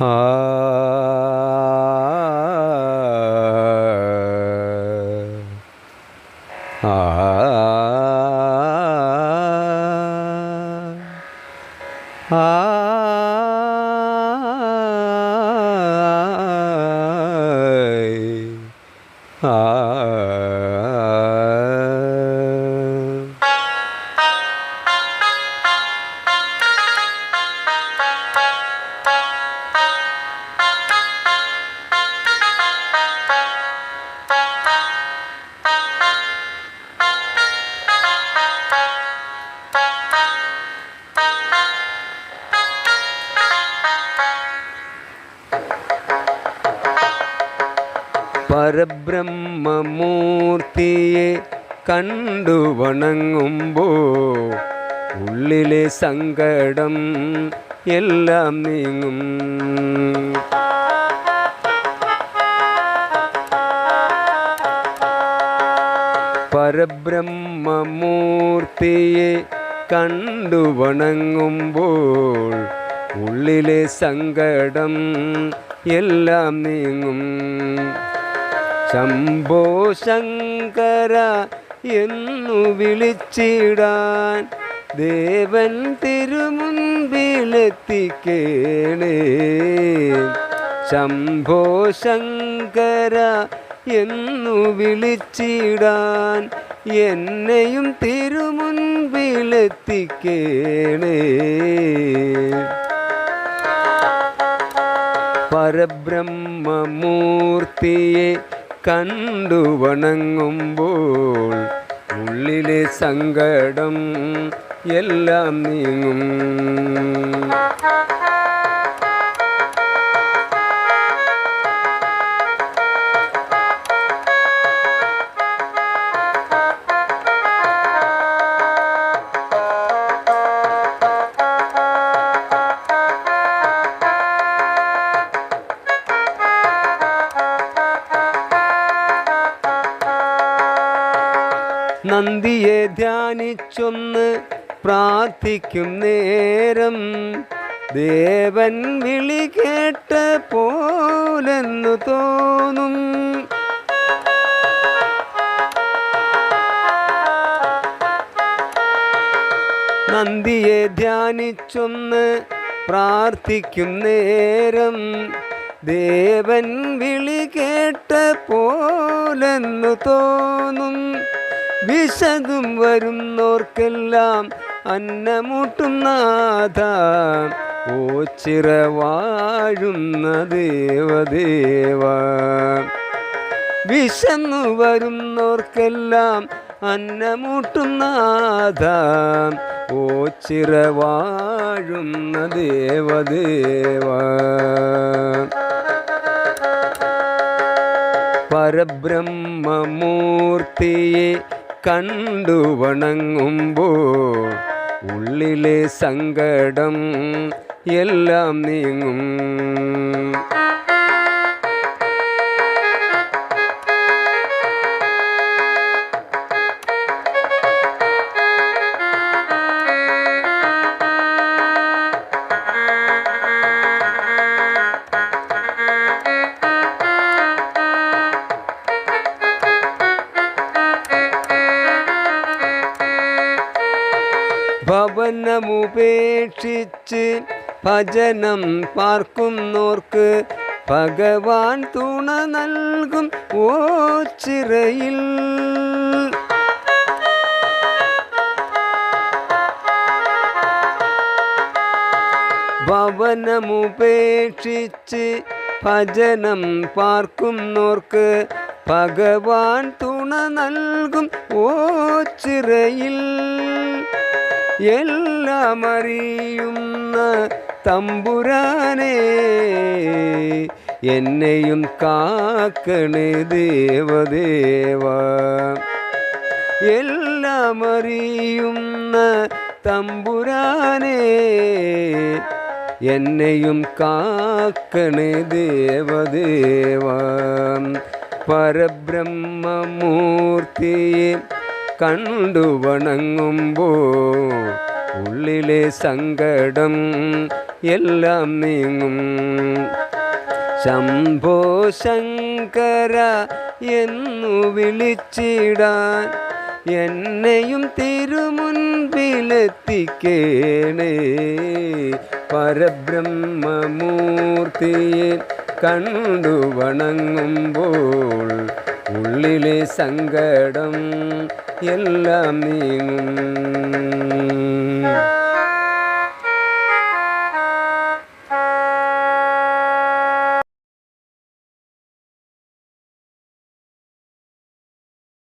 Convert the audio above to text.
Ah. പരബ്രഹ്മമൂർത്തിയെ കണ്ടു വണങ്ങുമ്പോ ഉള്ളിലെ സങ്കടം എല്ലാം നീങ്ങും. പരബ്രഹ്മമൂർത്തിയെ കണ്ടു വണങ്ങുമ്പോൾ ഉള്ളിലെ സങ്കടം എല്ലാം നീങ്ങും. ശംഭോ ശങ്കര എന്നു വിളിച്ചിടാൻ ദേവൻ തിരുമുൻപിലെത്തിക്കേണേ ശംഭോ ശങ്കര എന്നു വിളിച്ചിടാൻ എന്നെയും തിരുമുൻപിലെത്തിക്കേണേ പരബ്രഹ്മമൂർത്തിയെ കണ്ടു വണങ്ങുമ്പോൾ ഉള്ളിലെ സങ്കടം എല്ലാം നീങ്ങും. നന്ദിയെ ധ്യാനിച്ചൊന്ന് പ്രാർത്ഥിക്കും നേരം. ദേവൻ വിളി കേട്ട പോലെന്നു തോന്നും. നന്ദിയെ ധ്യാനിച്ചൊന്ന് പ്രാർത്ഥിക്കും നേരം. ദേവൻ വിളി കേട്ട പോലെന്നു തോന്നും. വിശതും വരുന്നോർക്കെല്ലാം അന്നമൂട്ടുന്നാഥ ഓച്ചിറ ഓ ചിറവാഴുന്ന ദേവദേവ. വിശന്നു വരുന്നോർക്കെല്ലാം അന്നമൂട്ടുന്നാഥ ഓച്ചിറ ഓ ചിറവാഴുന്ന ദേവദേവ. പരബ്രഹ്മമൂർത്തിയെ കണ്ടു വണങ്ങുമ്പോൾ ഉള്ളിലെ സങ്കടം എല്ലാം നീങ്ങും. ഭവനമുപേക്ഷിച്ച് ഭജനം പാർക്കുന്നോർക്ക് ഭഗവാൻ തുണ നൽകും ഓ ചിറയിൽ. ഭവനമുപേക്ഷിച്ച് ഭജനം പാർക്കുന്നോർക്ക് ഭഗവാൻ തുണ നൽകും ഓ ചിറയിൽ. എല്ലാം അറിയുന്ന തമ്പുരാനെ എന്നെയും കാക്കണേ ദേവദേവ. എല്ലാം അറിയുന്ന തമ്പുരാനെ എന്നെയും കാക്കണേ ദേവദേവ. പരബ്രഹ്മമൂർത്തിയെ കണ്ടു വണങ്ങുമ്പോ ഉള്ളിലെ സങ്കടം എല്ലാം നീങ്ങും. ശംഭോ ശങ്കര എന്നു വിളിച്ചിടാൻ എന്നെയും തിരുമുൻപിലെത്തിക്കേണേ. പരബ്രഹ്മമൂർത്തിയെ കണ്ടു വണങ്ങുമ്പോൾ ഉള്ളിലെ സങ്കടം എല്ലാം നീങ്ങും.